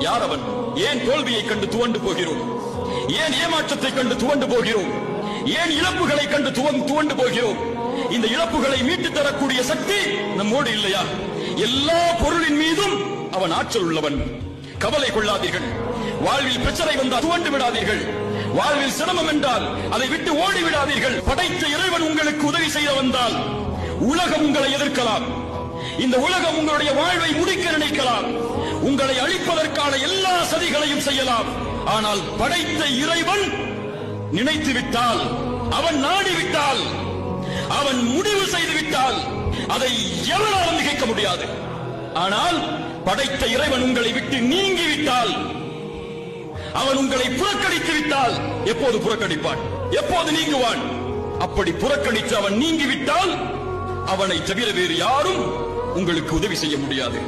யார் அவன் ஏன் தோல்வியை கண்டு துவண்டு போகிறோம்? ஏன் ஏமாற்றத்தை கண்டு துவண்டு போகிறோம்? ஏன் இழப்புகளை கண்டு துவந்து துவண்டு போகிறோம்? இந்த இழப்புகளை மீட்டு தரக்கூடிய சக்தி நம்மோடு இல்லையா? எல்லா பொருளின் மீதும் அவன் ஆற்றல் உள்ளவன். கவலை கொள்ளாதீர்கள். வாழ்வில் பிரச்சனை வந்தால் துவண்டு விடாதீர்கள். வாழ்வில் சிரமம் என்றால் அதை விட்டு ஓடி விடாதீர்கள். படைத்த இறைவன் உங்களுக்கு உதவி செய்ய வந்தால் உலகம் உங்களை எதிர்க்கலாம். இந்த உலகம் உங்களுடைய வாழ்வை முடிக்க நினைக்கலாம். உங்களை அழிப்பதற்கான எல்லா சதிகளையும் செய்யலாம். ஆனால் படைத்த இறைவன் நினைத்து விட்டால் அவன் நாடி விட்டால் அவன் முடிவு செய்து விட்டால் அதை எவனாலும் நிகழ்க்க முடியாது. ஆனால் படைத்த இறைவன் உங்களை விட்டு நீங்கி விட்டால் அவன் உங்களை புறக்கணித்து விட்டால் எப்போது புறக்கணிப்பான்? எப்போது நீங்குவான்? அப்படி புறக்கணித்து அவன் நீங்கிவிட்டால் அவனை தவிர வேறு யாரும் உங்களுக்கு உதவி செய்ய முடியாது.